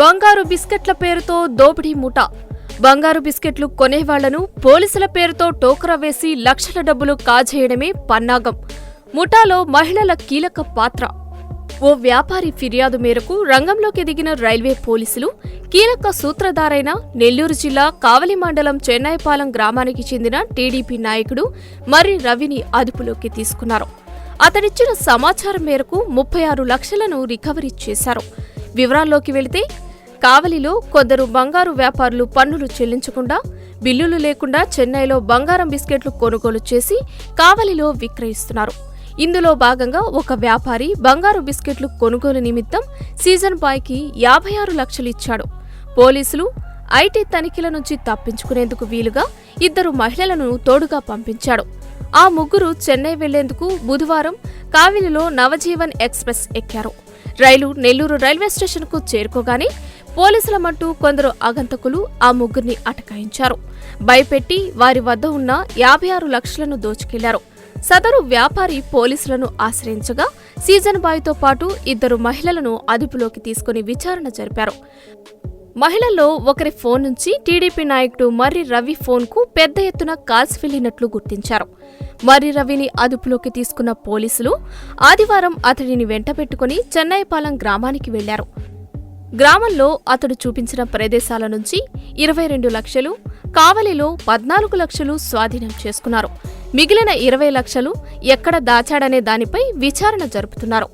బంగారు బిస్కెట్ల పేరుతో దోపిడీ ముఠ బంగారు బిస్కెట్లు కొనేవాళ్ళను పోలీసుల పేరుతో టోకరా వేసి లక్షల డబ్బులు కాజేయడమే పన్నాగం. ముఠాలో మహిళల కీలక పాత్ర. ఓ వ్యాపారి ఫిర్యాదు మేరకు రంగంలోకి దిగిన రైల్వే పోలీసులు కీలక సూత్రధారైన నెల్లూరు జిల్లా కావలి మండలం చెన్నైపాలెం గ్రామానికి చెందిన టీడీపీ నాయకుడు మర్రి రవిని అదుపులోకి తీసుకున్నారు. అతడిచ్చిన సమాచారం మేరకు ముప్పై ఆరు లక్షలను రికవరీ చేశారు. వివరాల్లోకి వెళితే కావలిలో కొందరు బంగారు వ్యాపారులు పన్నులు చెల్లించకుండా బిల్లులు లేకుండా చెన్నైలో బంగారం బిస్కెట్లు కొనుగోలు చేసి కావలిలో విక్రయిస్తున్నారు. ఇందులో భాగంగా ఒక వ్యాపారి బంగారు బిస్కెట్లు కొనుగోలు నిమిత్తం సీజన్ బాయ్కి యాభై ఆరు లక్షలు ఇచ్చాడు. పోలీసులు ఐటీ తనిఖీల నుంచి తప్పించుకునేందుకు వీలుగా ఇద్దరు మహిళలను తోడుగా పంపించాడు. ఆ ముగ్గురు చెన్నై వెళ్ళేందుకు బుధవారం కావిలిలో నవజీవన్ ఎక్స్ప్రెస్ ఎక్కారు. రైలు నెల్లూరు రైల్వే స్టేషన్కు చేరుకోగానే పోలీసుల మట్టు కొందరు ఆగంతకులు ఆ ముగ్గురిని అటకాయించారు. భయపెట్టి వారి వద్ద ఉన్న యాభై ఆరు లక్షలను దోచుకెళ్ళారు. సదరు వ్యాపారి పోలీసులను ఆశ్రయించగా సీజన్ బాయ్తో పాటు ఇద్దరు మహిళలను అదుపులోకి తీసుకుని విచారణ జరిపారు. మహిళల్లో ఒకరి ఫోన్ నుంచి టీడీపీ నాయకుడు మర్రి రవి ఫోన్కు పెద్ద ఎత్తున కాల్స్ వెళ్ళినట్లు గుర్తించారు. మర్రి రవిని అదుపులోకి తీసుకున్న పోలీసులు ఆదివారం అతడిని వెంటబెట్టుకుని చెన్నైపాలెం గ్రామానికి వెళ్ళారు. గ్రామంలో అతడు చూపించిన ప్రదేశాల నుంచి ఇరవై రెండు లక్షలు కావలిలో పద్నాలుగు లక్షలు స్వాధీనం చేసుకున్నారు. మిగిలిన ఇరవై లక్షలు ఎక్కడ దాచాడనే దానిపై విచారణ జరుపుతున్నారు.